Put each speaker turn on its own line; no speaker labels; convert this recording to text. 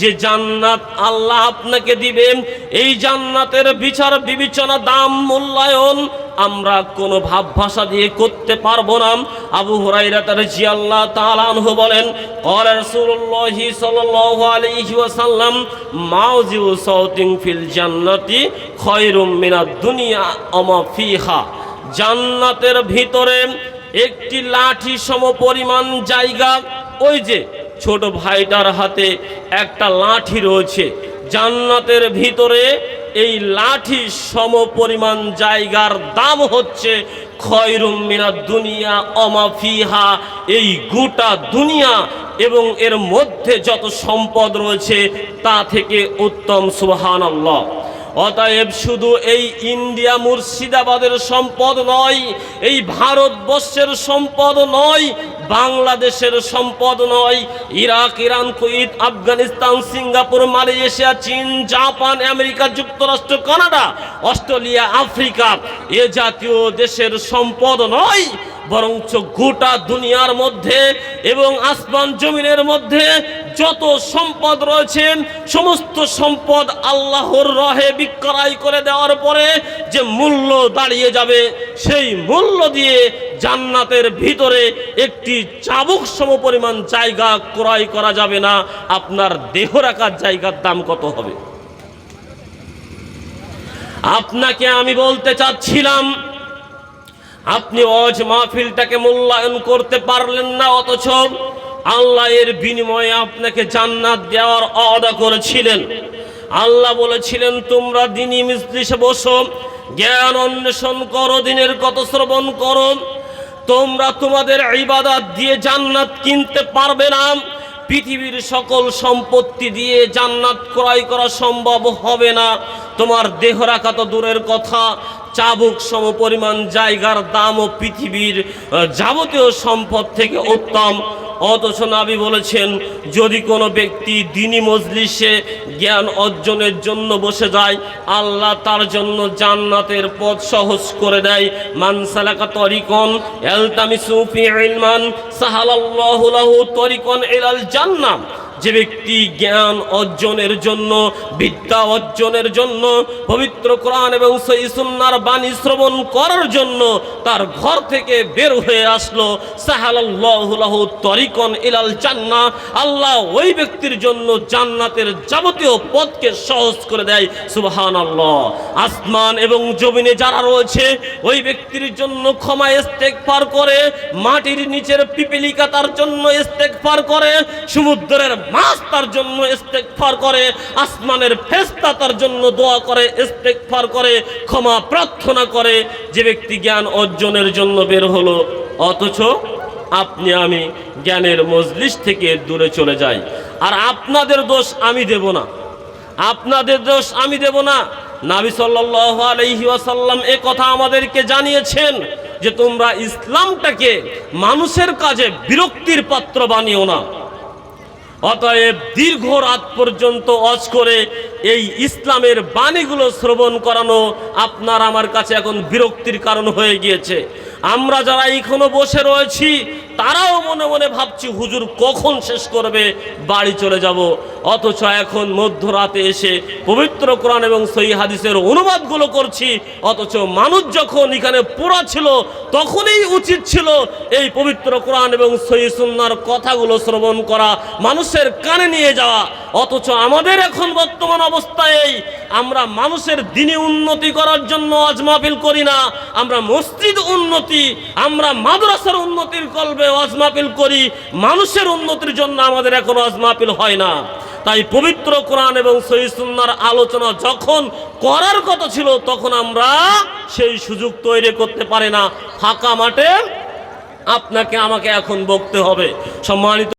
যে জান্নাত আল্লাহ আপনাকে দিবেন, এই জান্নাতের বিচার বিবেচনা দাম মূল্যায়ন আমরা কোনো ভাব ভাষা দিয়ে করতে পারব না। আবু হুরাইরা তার জিয়াল্লাহ আল্লাহ বলেন খয়রুম দুনিয়া জান্নাতের ভিতরে একটি লাঠি সম পরিমাণ জায়গা, ওই যে ছোট ভাইটার হাতে একটা লাঠি রয়েছে। জান্নাতের ভিতরে এই লাঠি সম পরিমাণ জায়গার দাম হচ্ছে খয়রুম মিনা দুনিয়া অমাফিহা এই গোটা দুনিয়া এবং এর মধ্যে যত সম্পদ রয়েছে তা থেকে উত্তম আল্লাহ অতএব শুধু এই ইন্ডিয়া মুর্শিদাবাদের সম্পদ নয়, এই ভারতবর্ষের সম্পদ নয় বাংলাদেশের সম্পদ নয়। Iraq, Iran Kuwait Afghanistan, Singapore, Malaysia, চীন, জাপান, আমেরিকা, যুক্তরাষ্ট্র, কানাডা, অস্ট্রেলিয়া, আফ্রিকা এ জাতীয় দেশের সম্পদ নয়, বরঞ্চ গোটা দুনিয়ার মধ্যে এবং আসমান জমিনের মধ্যে যত সম্পদ রয়েছেন, সমস্ত সম্পদ আল্লাহর রহে বিক্রয় করে দেওয়ার পরে যে মূল্য দাঁড়িয়ে যাবে, সেই মূল্য দিয়ে জান্নাতের ভিতরে একটি চাবুক সম পরিমাণ জায়গা ক্রয় করা যাবে না। আপনার দেহ রাখার জায়গার দাম কত হবে? আপনাকে আমি বলতে চাচ্ছিলাম, আপনি অজ মাহফিলটাকে মূল্যায়ন করতে পারলেন না, অথচ আল্লাহ এর বিনিময়ে আপনাকে জান্নাত দেওয়ার অদা করেছিলেন। আল্লাহ বলেছিলেন, তোমরা দিনী মিস্ত্রিসে বসো, জ্ঞান অন্বেষণ করো, দিনের কত শ্রবণ করো। তোমরা তোমাদের ইবাদত দিয়ে জান্নাত কিনতে পারবে না। পৃথিবীর সকল সম্পত্তি দিয়ে জান্নাত ক্রয় করা সম্ভব হবে না। তোমার দেহ রাখা তো দূরের কথা চাবুক সম পরিমাণ জায়গার দামও পৃথিবীর যাবতীয় সম্পদ থেকে উত্তম। অথচ নাবি বলেছেন, যদি কোনো ব্যক্তি দিনী মজলিসে জ্ঞান অর্জনের জন্য বসে যায়, আল্লাহ তার জন্য জান্নাতের পথ সহজ করে দেয়। মানসালাকা তরিকন এলতামিসু ফি ইলমান সাহালাল্লাহু লাহু তরিকন ইলাল জান্নাহ। যে ব্যক্তি জ্ঞান অর্জনের জন্য, বিদ্যা অর্জনের জন্য, পবিত্র কোরআন এবং সই সুন্নার বাণী শ্রবণ করার জন্য তার ঘর থেকে বের হয়ে আসলো। সাহালাল্লাহু লাহু তরিকন ইলাল জান্নাহ। আল্লাহ ওই ব্যক্তির জন্য জান্নাতের যাবতীয় পথকে সহজ করে দেয়। সুবহানাল্লাহ। আসমান এবং জমিনে যারা রয়েছে, ওই ব্যক্তির জন্য ক্ষমা ইস্তেগফার করে, মাটির নিচের পিপিলিকা তার জন্য ইস্তেগফার করে, সমুদ্রের মাছ তার জন্য ইস্তেগফার করে, আসমানের ফেরেশতা তার জন্য দোয়া করে, ইস্তেগফার করে, ক্ষমা প্রার্থনা করে। যে ব্যক্তি জ্ঞান অর্জনের জন্য বের হলো, অথচ আপনি আমি জ্ঞানের মজলিস থেকে দূরে চলে যাই। আর আপনাদের দোষ আমি দেব না। আপনাদের দোষ আমি দেব না। নাবি সাল্লাল্লাহু আলাইহি ওয়াসাল্লাম এ কথা আমাদেরকে জানিয়েছেন যে তোমরা ইসলামটাকে মানুষের কাজে বিরক্তির পাত্র বানিও না। অতএব দীর্ঘ রাত পর্যন্ত অজ করে এই ইসলামের বাণীগুলো শ্রবণ করানো আপনার আমার কাছে এখন বিরক্তির কারণ হয়ে গিয়েছে। আমরা যারা এখনও বসে রয়েছি, তারাও মনে মনে ভাবছি, হুজুর কখন শেষ করবে? বাড়ি চলে যাব। অথচ এখন মধ্যরাতে এসে পবিত্র কোরআন এবং সই হাদিসের অনুবাদগুলো করছি, অথচ মানুষ যখন এখানে পোড়া ছিল, তখনই উচিত ছিল এই পবিত্র কোরআন এবং সই সুন্নার কথাগুলো শ্রবণ করা, মানুষের কানে নিয়ে যাওয়া। অথচ আমাদের এখন বর্তমান অবস্থায় এই, আমরা মানুষের দিনে উন্নতি করার জন্য আজ মাহফিল করি না, আমরা মসজিদ উন্নতি, আমরা মাদ্রাসার উন্নতির কল্পে ওয়াজ মাহফিল করি, মানুষের উন্নতির জন্য আমাদের এখন ওয়াজ মাহফিল হয় না। তাই পবিত্র কোরআন এবং সহিসুন্নার আলোচনা যখন করার কথা ছিল, তখন আমরা সেই সুযোগ তৈরি করতে পারি না। ফাঁকা মাঠে আপনাকে আমাকে এখন বকতে হবে। সম্মানিত